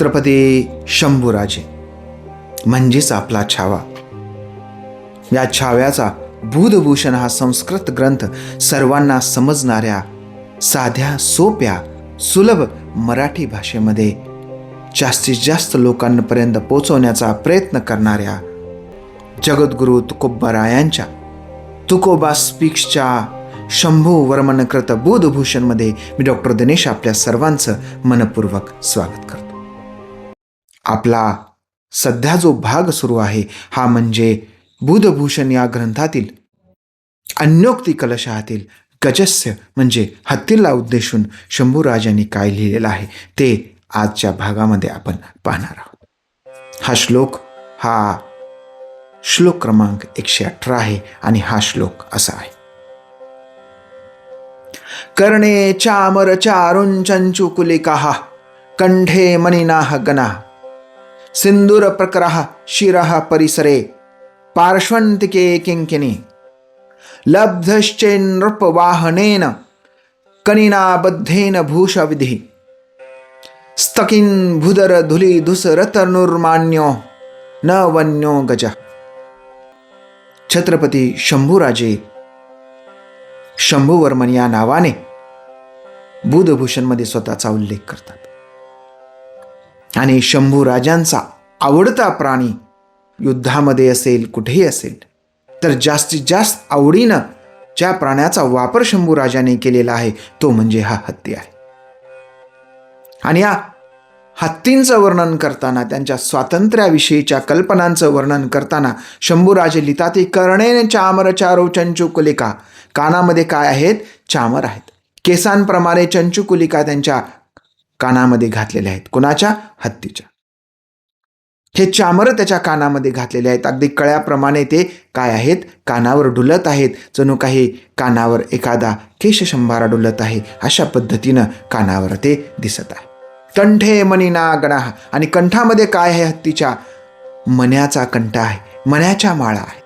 छत्रपती शंभूराजे. म्हणजेच आपला छावा. या छाव्याचा बुधभूषण हा संस्कृत ग्रंथ सर्वांना समजणाऱ्या साध्या सोप्या सुलभ मराठी भाषेमध्ये जास्तीत जास्त लोकांपर्यंत पोचवण्याचा प्रयत्न करणाऱ्या जगद्गुरु तुकोबारायांच्या तुकोबा स्पीक्सच्या शंभू वर्मनकृत बुधभूषणमध्ये मी डॉक्टर दिनेश आपल्या सर्वांचं मनपूर्वक स्वागत करतो. आपला सध्या जो भाग सुरू आहे हा म्हणजे बुधभूषण या ग्रंथातील अन्योक्ती कलशातील गजस्य म्हणजे हत्तीला उद्देशून शंभूराजांनी काय लिहिलेलं आहे ते आजच्या भागामध्ये आपण पाहणार आहोत. हा श्लोक हा श्लोक क्रमांक एकशे अठरा आहे आणि हा श्लोक असा आहे. कर्णे चामर चारुं कंठे मणिनाः गणा। सिन्दूरप्रकरः शिरः परिसरे पार्श्वन्तिके किङ्किनी लब्धश्चेन्नृपवाहनेन कनिनाबद्धेन भूषविधिः। स्तकिन् भुदर धुलि न वन्यो गजः। छत्रपती शंभूराजे शंभूवर्मन या नावाने बुधभूषणमध्ये स्वतःचा उल्लेख करतात। आणि शंभू राजांचा आवडता प्राणी युद्धामध्ये असेल कुठेही असेल तर जास्तीत जास्त आवडीनं ज्या प्राण्याचा वापर शंभू राजाने केलेला आहे तो म्हणजे हा हत्ती आहे. आणि या हत्तींचं वर्णन करताना त्यांच्या स्वातंत्र्याविषयीच्या कल्पनांचं वर्णन करताना शंभूराजे लिहितात की कर्णेने चामर चारो चंचुकुलिका. कानामध्ये काय आहेत? चामर आहेत. केसांप्रमाणे चंचुकुलिका त्यांच्या कानामध्ये घातलेले आहेत. कुणाच्या? हत्तीच्या. हे चामर त्याच्या कानामध्ये घातलेले आहेत. अगदी कळ्याप्रमाणे ते काय आहेत? कानावर डुलत आहेत. जणू काही कानावर एखादा केशशंभारा डुलत आहे. अशा पद्धतीनं कानावर ते दिसत आहे. कंठे मनीना गणा आणि कंठामध्ये काय आहे हत्तीच्या? मन्याचा कंठ आहे. मन्याच्या माळा आहे.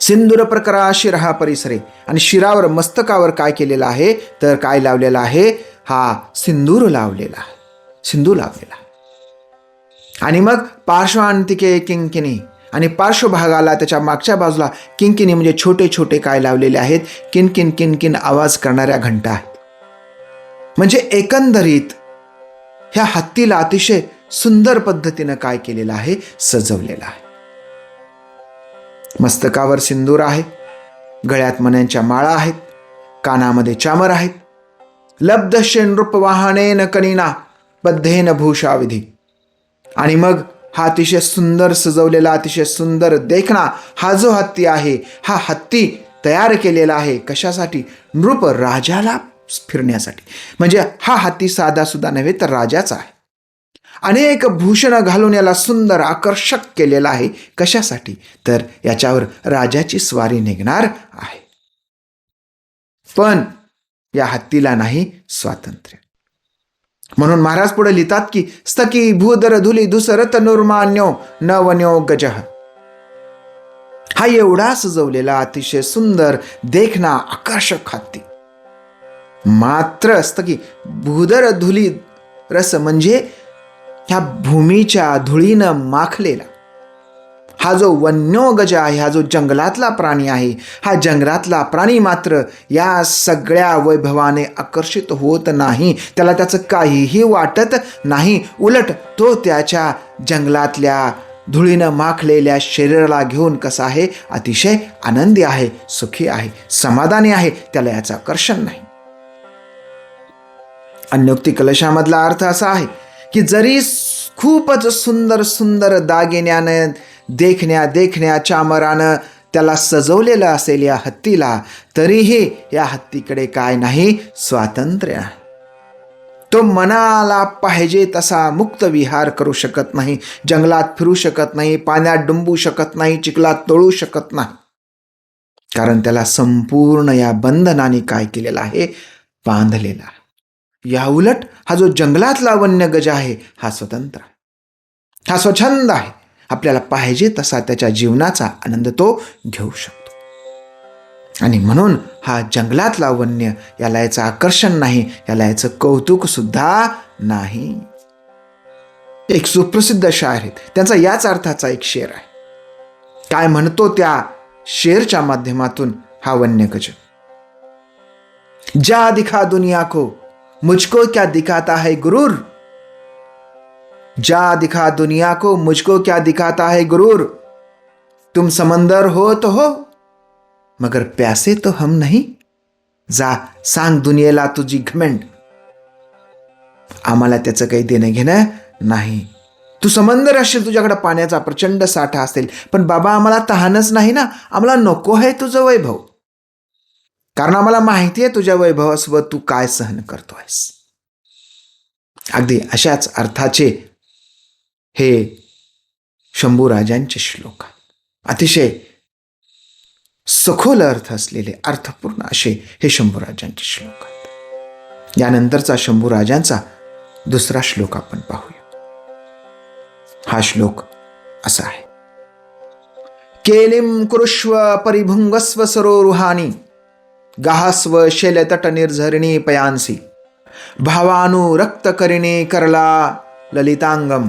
सिंदूर प्रकरा शिरा परिसरे. आणि शिरावर मस्तकावर काय केलेलं आहे? तर काय लावलेलं आहे? हा सिंदूर लावलेला सिंदूर लावलेला. आणि मग पार्श्वांतिके किंकिनी आणि पार्श्वभागाला त्याच्या मागच्या बाजूला किंकिनी म्हणजे छोटे छोटे काय लावलेले आहेत? किनकिन किनकिन आवाज करणाऱ्या घंटा. आहेत म्हणजे एकंदरीत ह्या हत्तीला अतिशय सुंदर पद्धतीनं काय केलेलं आहे? सजवलेलं आहे. मस्तकावर सिंदूर आहे गळ्यात मण्यांच्या माळा आहेत कानामध्ये चामर आहेत लब्ध नृपवाहनेन कनिना बद्धेन भूषाविधी. आणि मग हा अतिशय सुंदर सजवलेला अतिशय सुंदर देखणा हा जो हत्ती आहे हा हत्ती तयार केलेला आहे कशासाठी? नृप राजाला फिरण्यासाठी. म्हणजे हा हत्ती साधा सुद्धा नव्हे तर राजाचा आहे. अनेक भूषण घालून याला सुंदर आकर्षक केलेला आहे. कशासाठी? तर याच्यावर राजाची स्वारी निघणार आहे. पण या हत्तीला नाही स्वातंत्र्य. म्हणून महाराज पुढे लिहितात की स्तकी भूदर धुली दुसरत नुर्मान्यो न वन्यो गजह हा एवढा सजवलेला अतिशय सुंदर देखना आकर्षक हत्ती. मात्र असतं की भूदर धुली रस म्हणजे ह्या भूमीच्या धुळीनं माखलेला. हा जो वन्योगज आहे हा जो जंगलातला प्राणी आहे हा जंगलातला प्राणी मात्र या सगळ्या वैभवाने आकर्षित होत नाही. त्याला त्याचं काहीही वाटत नाही. उलट तो त्याच्या जंगलातल्या धुळीनं माखलेल्या शरीराला घेऊन कसा आहे? अतिशय आनंदी आहे सुखी आहे समाधानी आहे त्याला याचं आकर्षण नाही. अन्योक्ती कलशामधला अर्थ असा आहे की जरी खूपच सुंदर सुंदर दागिन्यानं देखण्या देखण्याच्या मरानं त्याला सजवलेलं असेल या हत्तीला तरीही या हत्तीकडे काय नाही स्वातंत्र्य. आहे तो मनाला पाहिजे तसा मुक्त विहार करू शकत नाही जंगलात फिरू शकत नाही पाण्यात डुंबू शकत नाही चिखलात तळू शकत नाही. कारण त्याला संपूर्ण या बंधनाने काय केलेलं आहे? बांधलेला. या उलट हा जो जंगलातला वन्य गज आहे हा स्वतंत्र हा स्वच्छंद आहे. आपल्याला पाहिजे तसा त्याच्या जीवनाचा आनंद तो घेऊ शकतो. आणि म्हणून हा जंगलातला वन्य याला याचं आकर्षण नाही याला याचं कौतुक सुद्धा नाही. एक सुप्रसिद्ध शायर आहेत. त्यांचा याच अर्थाचा एक शेर आहे. काय म्हणतो त्या शेरच्या माध्यमातून हा वन्य गज जा दिखा दुनिया को मुझको क्या दिखाता है गुरूर? जा दिखा दुनिया को मुझको क्या दिखाता है गुरूर? तुम समंदर हो तो हो मगर प्यासे तो हम नहीं। जा सांग दुनियेला तुझी घमेंट। आम्हाला त्याचं काही देणं घेणं नाही. तू समंदर असेल तुझ्याकडे पाण्याचा प्रचंड साठा असेल. पण बाबा आम्हाला तहानच नाही ना. आम्हाला नको आहे तुझं वैभव. कारण आम्हाला माहिती आहे तुझ्या वैभवासोबत तू काय सहन करतोयस. अगदी अशाच अर्थाचे हे शंभूराजांचे श्लोक अतिशय सखोल अर्थ असलेले अर्थपूर्ण असे हे शंभूराजांचे श्लोक आहेत. यानंतरचा शंभूराजांचा दुसरा श्लोक आपण पाहूया. हा श्लोक असा आहे. केलिम कुरुष्व परिभुंगस्व सरोरुहानी गाहस्व शैलतट निर्झरिणी पयांसी भावानु रक्त करिणे करला ललितांगम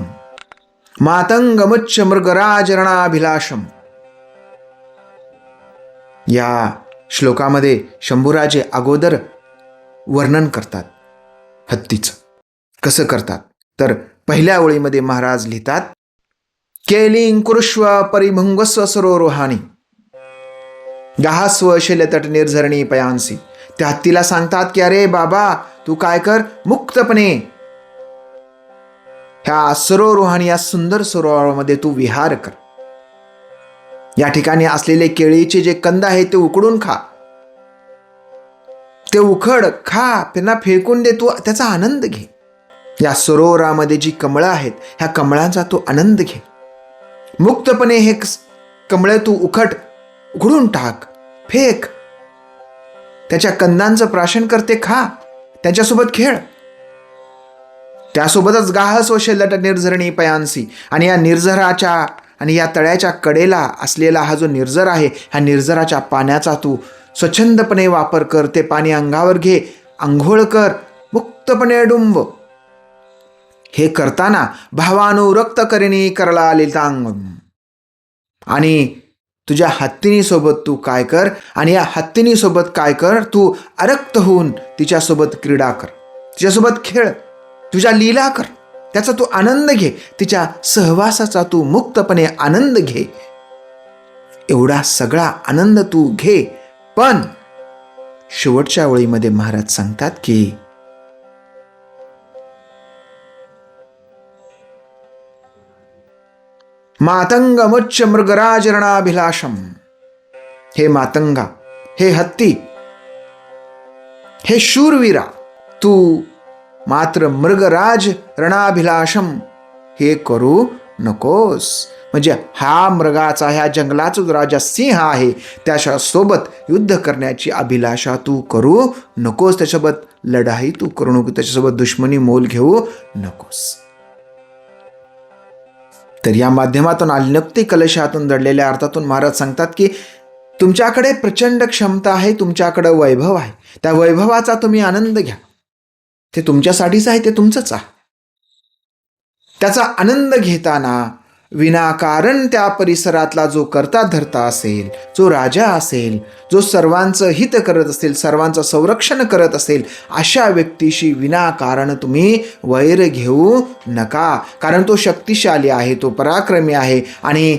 मातंगमच्छ मृगराजरणाभिलाषम। या श्लोकामध्ये शंभूराजे अगोदर वर्णन करतात हत्तीचं. कसं करतात? तर पहिल्या ओळीमध्ये महाराज लिहितात केलिंग कुरुष्व परिभंगस्व सरोरोहानी गहास्व शैलतट निर्झरणी पयांसी. त्या हत्तीला सांगतात की अरे बाबा तू काय कर? मुक्तपणे ह्या सरोरोहानी या सुंदर सरोवरामध्ये तू विहार कर. या ठिकाणी असलेले केळीचे जे कंद आहे ते उकडून खा. ते उखड खा त्यांना फेकून दे तू त्याचा आनंद घे. या सरोवरामध्ये जी कमळं आहेत ह्या कमळांचा तू आनंद घे. मुक्तपणे हे कमळं तू उखट उघडून टाक फेक. त्याच्या कंदांचं प्राशन करते खा. त्याच्यासोबत खेळ. त्यासोबतच गाहस व शेलट निर्झरणी पयांसी. आणि या निर्झराच्या आणि या तळ्याच्या कडेला असलेला हा जो निर्झर आहे ह्या निर्झराच्या पाण्याचा तू स्वच्छंदपणे वापर कर ते पाणी अंगावर घे आंघोळ कर मुक्तपणे डुंब. हे करताना भावानुरक्त करिणी करला लितांग आणि तुझ्या हत्तीनीसोबत तू काय कर आणि या हत्तीनीसोबत काय कर तू अरक्त होऊन तिच्यासोबत क्रीडा कर. तिच्यासोबत खेळ. तुझ्या लीला कर. त्याचा तू आनंद घे. तिच्या सहवासाचा तू मुक्तपणे आनंद घे. एवढा सगळा आनंद तू घे. पण शेवटच्या ओळीमध्ये महाराज सांगतात की मातंग मुच्च मृगराजरणाभिलाषम. हे मातंगा हे हत्ती हे शूरवीरा तू मात्र मृगराज रणाभिलाषम. हे करू नकोस. म्हणजे हा मृगाचा ह्या जंगलाचा जो राजा सिंह आहे त्याच्या सोबत युद्ध करण्याची अभिलाषा तू करू नकोस. त्याच्यासोबत लढाई तू करू नको. त्याच्यासोबत दुश्मनी मोल घेऊ नकोस. तर या माध्यमातून आलिनक्ती कलशातून दडलेल्या अर्थातून महाराज सांगतात की तुमच्याकडे प्रचंड क्षमता आहे तुमच्याकडे वैभव आहे. त्या वैभवाचा तुम्ही आनंद घ्या. ते तुमच्यासाठीच आहे ते तुमचंच आहे. त्याचा आनंद घेताना विनाकारण त्या परिसरातला जो करता धरता असेल जो राजा असेल जो सर्वांचं हित करत असेल सर्वांचं संरक्षण करत असेल अशा व्यक्तीशी विनाकारण तुम्ही वैर घेऊ नका. कारण तो शक्तिशाली आहे तो पराक्रमी आहे आणि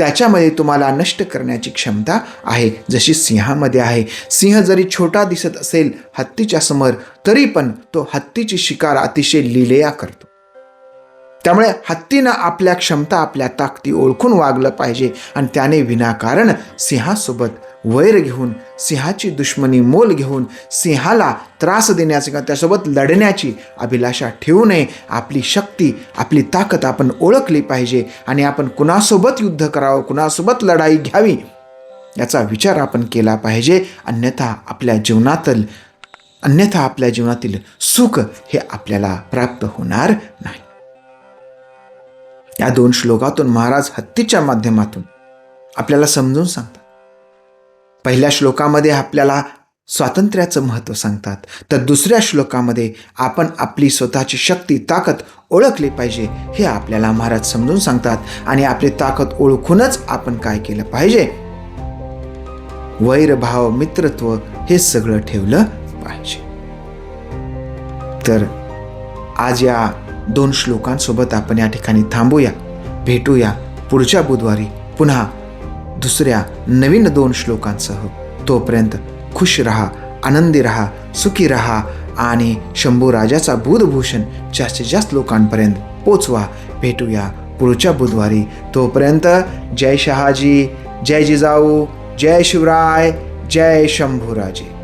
त्याच्यामध्ये तुम्हाला नष्ट करण्याची क्षमता आहे. जशी सिंहामध्ये आहे. सिंह जरी छोटा दिसत असेल हत्तीच्या समोर तरी पण तो हत्तीची शिकार अतिशय लिलेया करतो. त्यामुळे हत्तीनं आपल्या क्षमता आपल्या ताकदी ओळखून वागलं पाहिजे. आणि त्याने विनाकारण सिंहासोबत वैर घेऊन सिंहाची दुश्मनी मोल घेऊन सिंहाला त्रास देण्याची किंवा त्यासोबत लढण्याची अभिलाषा ठेवू नये. आपली शक्ती आपली ताकद आपण ओळखली पाहिजे आणि आपण कुणासोबत युद्ध करावं कुणासोबत लढाई घ्यावी याचा विचार आपण केला पाहिजे. अन्यथा आपल्या जीवनातील अन्यथा आपल्या जीवनातील सुख हे आपल्याला प्राप्त होणार नाही. या दोन श्लोकातून महाराज हत्तीच्या माध्यमातून आपल्याला समजून सांगतात. पहिल्या श्लोकामध्ये आपल्याला स्वातंत्र्याचं महत्त्व सांगतात. तर दुसऱ्या श्लोकामध्ये आपण आपली स्वतःची शक्ती ताकद ओळखली पाहिजे हे आपल्याला महाराज समजून सांगतात. आणि आपली ताकद ओळखूनच आपण काय केलं पाहिजे? वैरभाव मित्रत्व हे सगळं ठेवलं पाहिजे. तर आज या दोन श्लोकांसोबत आपण या ठिकाणी थांबूया. भेटूया पुढच्या बुधवारी. पुन्हा दुसऱ्या नवीन दोन श्लोकांसह. तोपर्यंत खुश रहा आनंदी रहा सुखी रहा आणि शंभू राजाचा बुधभूषण जास्तीत जास्त लोकांपर्यंत पोचवा. भेटूया पुढच्या बुधवारी. तोपर्यंत जय शहाजी जय जिजाऊ जय शिवराय जय शंभूराजे.